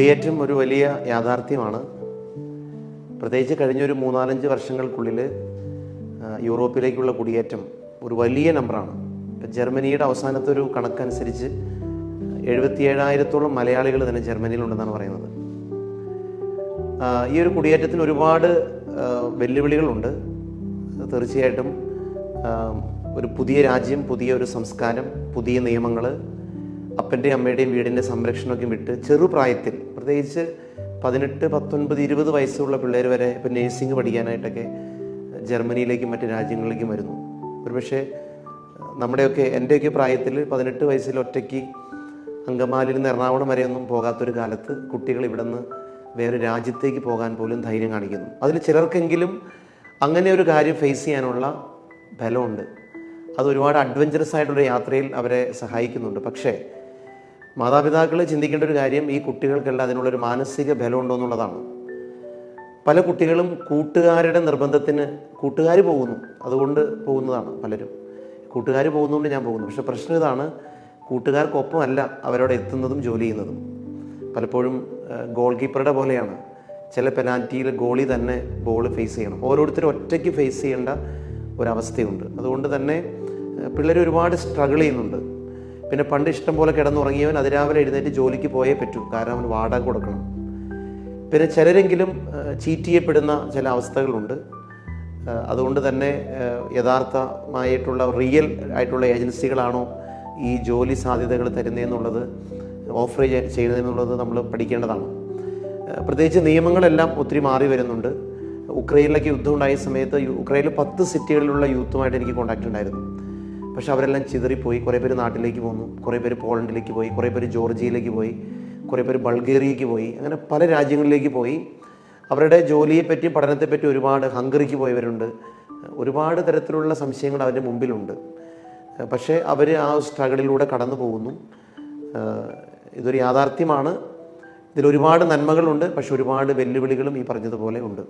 കുടിയേറ്റം ഒരു വലിയ യാഥാർത്ഥ്യമാണ്. പ്രത്യേകിച്ച് കഴിഞ്ഞൊരു മൂന്നാലഞ്ച് വർഷങ്ങൾക്കുള്ളിൽ യൂറോപ്പിലേക്കുള്ള കുടിയേറ്റം ഒരു വലിയ നമ്പറാണ്. ജർമ്മനിയുടെ അവസാനത്തെ ഒരു കണക്കനുസരിച്ച് എഴുപത്തി ഏഴായിരത്തോളം മലയാളികൾ തന്നെ ജർമ്മനിയിലുണ്ടെന്നാണ് പറയുന്നത്. ഈ ഒരു കുടിയേറ്റത്തിന് ഒരുപാട് വെല്ലുവിളികളുണ്ട്. തീർച്ചയായിട്ടും ഒരു പുതിയ രാജ്യം പുതിയ ഒരു സംസ്കാരം പുതിയ നിയമങ്ങൾ അപ്പന്റെയും അമ്മയുടെയും വീടിന്റെ സംരക്ഷണമൊക്കെ വിട്ട് ചെറുപ്രായത്തിൽ പ്രത്യേകിച്ച് പതിനെട്ട് പത്തൊൻപത് ഇരുപത് വയസ്സുള്ള പിള്ളേർ വരെ ഇപ്പം നേഴ്സിംഗ് പഠിക്കാനായിട്ടൊക്കെ ജർമ്മനിയിലേക്കും മറ്റ് രാജ്യങ്ങളിലേക്കും വരുന്നു. ഒരുപക്ഷെ നമ്മുടെയൊക്കെ എന്റെയൊക്കെ പ്രായത്തിൽ പതിനെട്ട് വയസ്സിൽ ഒറ്റയ്ക്ക് അങ്കമാലിയിൽ നിന്ന് എറണാകുളം വരെയൊന്നും പോകാത്തൊരു കാലത്ത് കുട്ടികൾ ഇവിടെ നിന്ന് വേറെ രാജ്യത്തേക്ക് പോകാൻ പോലും ധൈര്യം കാണിക്കുന്നു. അതിൽ ചിലർക്കെങ്കിലും അങ്ങനെ ഒരു കാര്യം ഫേസ് ചെയ്യാനുള്ള ബലമുണ്ട്. അത് ഒരുപാട് അഡ്വഞ്ചറസ് ആയിട്ടുള്ള യാത്രയിൽ അവരെ സഹായിക്കുന്നുണ്ട്. പക്ഷേ മാതാപിതാക്കൾ ചിന്തിക്കേണ്ട ഒരു കാര്യം ഈ കുട്ടികൾക്കെല്ലാം അതിനുള്ളൊരു മാനസിക ബലമുണ്ടോ എന്നുള്ളതാണ്. പല കുട്ടികളും കൂട്ടുകാരുടെ നിർബന്ധത്തിന് കൂട്ടുകാർ പോകുന്നു. അതുകൊണ്ട് പോകുന്നതാണ് പലരും. കൂട്ടുകാർ പോകുന്നതുകൊണ്ട് ഞാൻ പോകുന്നു. പക്ഷേ പ്രശ്നം ഇതാണ് കൂട്ടുകാർക്കൊപ്പമല്ല അവരോട് എത്തുന്നതും ജോലി ചെയ്യുന്നതും. പലപ്പോഴും ഗോൾ കീപ്പറുടെ പോലെയാണ്. ചില പെനാൽറ്റിയിൽ ഗോളി തന്നെ ബോൾ ഫേസ് ചെയ്യണം. ഓരോരുത്തരും ഒറ്റയ്ക്ക് ഫേസ് ചെയ്യേണ്ട ഒരവസ്ഥയുണ്ട്. അതുകൊണ്ട് തന്നെ പിള്ളേർ ഒരുപാട് സ്ട്രഗിൾ ചെയ്യുന്നുണ്ട്. പിന്നെ പണ്ട് ഇഷ്ടം പോലെ കിടന്നുറങ്ങിയവൻ അതിരാവിലെ എഴുന്നേറ്റ് ജോലിക്ക് പോയേ പറ്റൂ. കാരണം അവൻ വാടക കൊടുക്കണം. പിന്നെ ചിലരെങ്കിലും ചീറ്റ് ചെയ്യപ്പെടുന്ന ചില അവസ്ഥകളുണ്ട്. അതുകൊണ്ട് തന്നെ യഥാർത്ഥമായിട്ടുള്ള റിയൽ ആയിട്ടുള്ള ഏജൻസികളാണോ ഈ ജോലി സാധ്യതകൾ തരുന്നതെന്നുള്ളത് ഓഫർ ചെയ്യുന്നതെന്നുള്ളത് നമ്മൾ പഠിക്കേണ്ടതാണ്. പ്രത്യേകിച്ച് നിയമങ്ങളെല്ലാം ഒത്തിരി മാറി വരുന്നുണ്ട്. ഉക്രൈനിലൊക്കെ യുദ്ധം ഉണ്ടായ സമയത്ത് ഉക്രൈനിൽ പത്ത് സിറ്റികളിലുള്ള യൂത്തുമായിട്ട് എനിക്ക് കോൺടാക്റ്റ് ഉണ്ടായിരുന്നു. പക്ഷെ അവരെല്ലാം ചിതറിപ്പോയി. കുറേ പേര് നാട്ടിലേക്ക് പോന്നു. കുറേ പേര് പോളണ്ടിലേക്ക് പോയി. കുറേ പേര് ജോർജിയയിലേക്ക് പോയി. കുറേ പേര് ബൾഗേറിയയ്ക്ക് പോയി. അങ്ങനെ പല രാജ്യങ്ങളിലേക്ക് പോയി. അവരുടെ ജോലിയെപ്പറ്റി പഠനത്തെപ്പറ്റി ഒരുപാട് ഹംഗറിക്ക് പോയവരുണ്ട്. ഒരുപാട് തരത്തിലുള്ള സംശയങ്ങൾ അവരുടെ മുമ്പിലുണ്ട്. പക്ഷേ അവർ ആ സ്ട്രഗിളിലൂടെ കടന്നു പോകുന്നു. ഇതൊരു യാഥാർത്ഥ്യമാണ്. ഇതിൽ ഒരുപാട് നന്മകളുണ്ട്. പക്ഷെ ഒരുപാട് വെല്ലുവിളികളും ഈ പറഞ്ഞതുപോലെ ഉണ്ട്.